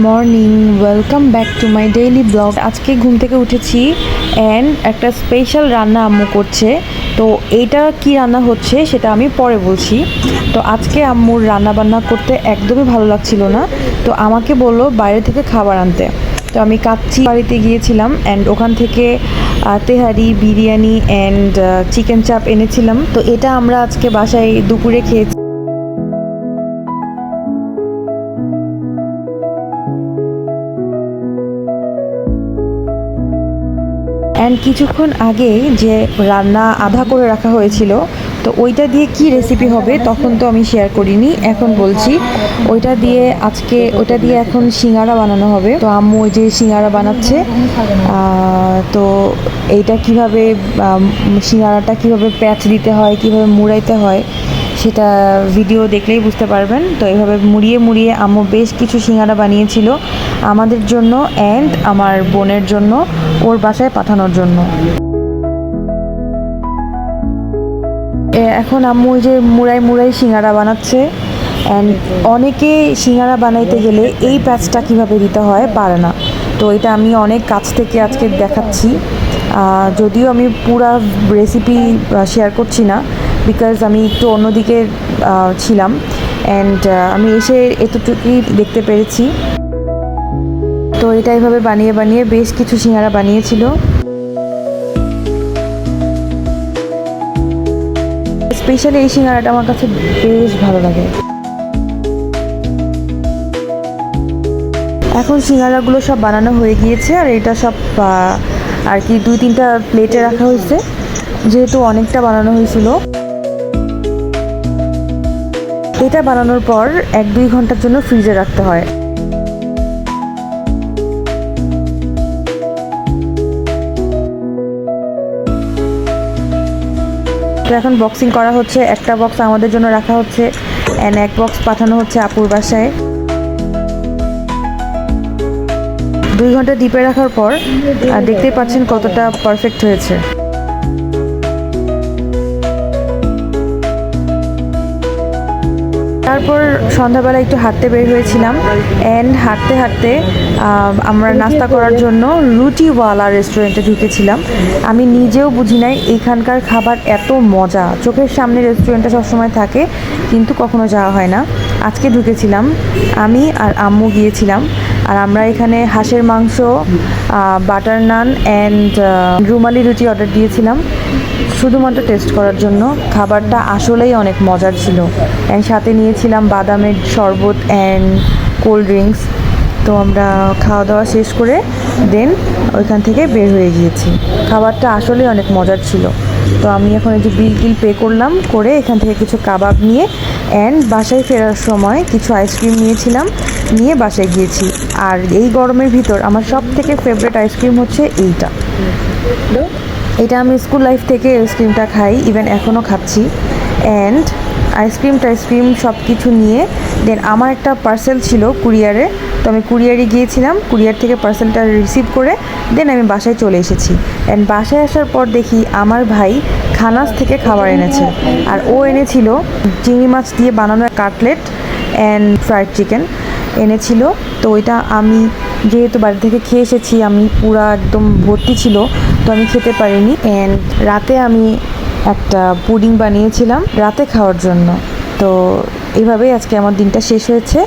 Morning welcome back to my daily blog আজকে ঘুম থেকে উঠেছি অ্যান্ড একটা স্পেশাল রান্না আম্মু করছে। তো এইটা কি রান্না হচ্ছে সেটা আমি পরে বলছি। তো আজকে আম্মুর রান্না বান্না করতে একদমই ভালো লাগছিল না। তো আমাকে বলল বাইরে থেকে খাবার আনতে। তো আমি কাচ্চি বাড়িতে গিয়েছিলাম অ্যান্ড ওখান থেকে তেহারি, বিরিয়ানি অ্যান্ড চিকেন চাপ এনেছিলাম। তো এটা আমরা আজকে বাসায় দুপুরে খেয়েছি। অ্যান্ড কিছুক্ষণ আগে যে রান্না আধা করে রাখা হয়েছিল, তো ওইটা দিয়ে কি রেসিপি হবে তখন তো আমি শেয়ার করিনি। এখন বলছি, ওইটা দিয়ে আজকে, ওইটা দিয়ে এখন সিঙ্গারা বানানো হবে। তো আম্মু ওই যে সিঙ্গারা বানাচ্ছে তো এইটা কীভাবে সিঙ্গারাটা কীভাবে প্যাচ দিতে হয়, কীভাবে মুড়াইতে হয়, সেটা ভিডিও দেখলেই বুঝতে পারবেন। তো এভাবে মুড়িয়ে মুড়িয়ে আম্মু বেশ কিছু সিঙ্গারা বানিয়েছিল। আমাদের জন্য অ্যান্ড আমার বোনের জন্য, ওর বাসায় পাঠানোর জন্য। এখন আম্মু ওই যে মুড়াই মুড়াই সিঙ্গারা বানাচ্ছে। অ্যান্ড অনেকে সিঙ্গারা বানাইতে গেলে এই প্যাচটা কীভাবে দিতে হয় পারে না। তো এটা আমি অনেক কাছ থেকে আজকে দেখাচ্ছি। যদিও আমি পুরা রেসিপি শেয়ার করছি না বিকজ আমি একটু অন্যদিকে ছিলাম। অ্যান্ড আমি এসে এতটুকুই দেখতে পেরেছি। তো এটা এইভাবে বানিয়ে বানিয়ে বেশ কিছু সিঙ্গারা বানিয়েছিল। স্পেশালি এই সিঙ্গারাটা আমার কাছে বেশ ভালো লাগে। এখন সিঙ্গারাগুলো সব বানানো হয়ে গিয়েছে আর এটা সব আর কি দুই তিনটা প্লেটে রাখা হয়েছে। যেহেতু অনেকটা বানানো হয়েছিল। এটা বানানোর পর এক দুই ঘণ্টার জন্য ফ্রিজে রাখতে হয়। তো এখন বক্সিং করা হচ্ছে, একটা বক্স আমাদের জন্য রাখা হচ্ছে অ্যান্ড এক বক্স পাঠানো হচ্ছে আপুর বাসায়। দুই ঘণ্টা ডিপে রাখার পর দেখতে পাচ্ছেন কতটা পারফেক্ট হয়েছে। তারপর সন্ধ্যাবেলা একটু হাঁটতে বের হয়েছিলাম। অ্যান্ড হাঁটতে হাঁটতে আমরা নাস্তা করার জন্য রুটিওয়ালা রেস্টুরেন্টে ঢুকেছিলাম। আমি নিজেও বুঝি নাই এখানকার খাবার এত মজা। চোখের সামনে রেস্টুরেন্টটা সবসময় থাকে, কিন্তু কখনো যাওয়া হয় না। আজকে ঢুকেছিলাম, আমি আর আম্মু গিয়েছিলাম। আর আমরা এখানে হাঁসের মাংস বাটার নান অ্যান্ড রুমালি রুটি অর্ডার দিয়েছিলাম। শুধুমাত্র টেস্ট করার জন্য খাবারটা আসলেই অনেক মজার ছিল। অ্যান্ড সাথে নিয়েছিলাম বাদামের শরবত অ্যান্ড কোল্ড ড্রিঙ্কস তো আমরা খাওয়া দাওয়া শেষ করে দেন ওইখান থেকে বের হয়ে গিয়েছি। খাবারটা আসলেই অনেক মজার ছিল। তো আমি এখন যে বিল টিল পে করলাম করে এখান থেকে কিছু কাবাব নিয়ে অ্যান্ড বাসায় ফেরার সময় কিছু আইসক্রিম নিয়েছিলাম, নিয়ে বাসায় গিয়েছি। আর এই গরমের ভিতর আমার সব থেকে ফেভারিট আইসক্রিম হচ্ছে এইটা। এটা আমি স্কুল লাইফ থেকে আইসক্রিমটা খাই ইভেন এখনও খাচ্ছি। অ্যান্ড আইসক্রিম টাইসক্রিম সব কিছু নিয়ে দেন আমার একটা পার্সেল ছিল কুরিয়ারে, তো আমি কুরিয়ারে গিয়েছিলাম, কুরিয়ার থেকে পার্সেলটা রিসিভ করে দেন আমি বাসায় চলে এসেছি। অ্যান্ড বাসায় আসার পর দেখি আমার ভাই খানাস থেকে খাবার এনেছে। আর ও এনেছিল চিংড়ি মাছ দিয়ে বানানো কাটলেট অ্যান্ড ফ্রাইড চিকেন এনেছিল। তো ওইটা আমি যেহেতু বাড়ি থেকে খেয়ে এসেছি, আমি পুরা একদম ভর্তি ছিল, তো আমি খেতে পারিনি। অ্যান্ড রাতে আমি একটা পুডিং বানিয়েছিলাম রাতে খাওয়ার জন্য। তো এইভাবেই আজকে আমার দিনটা শেষ হয়েছে।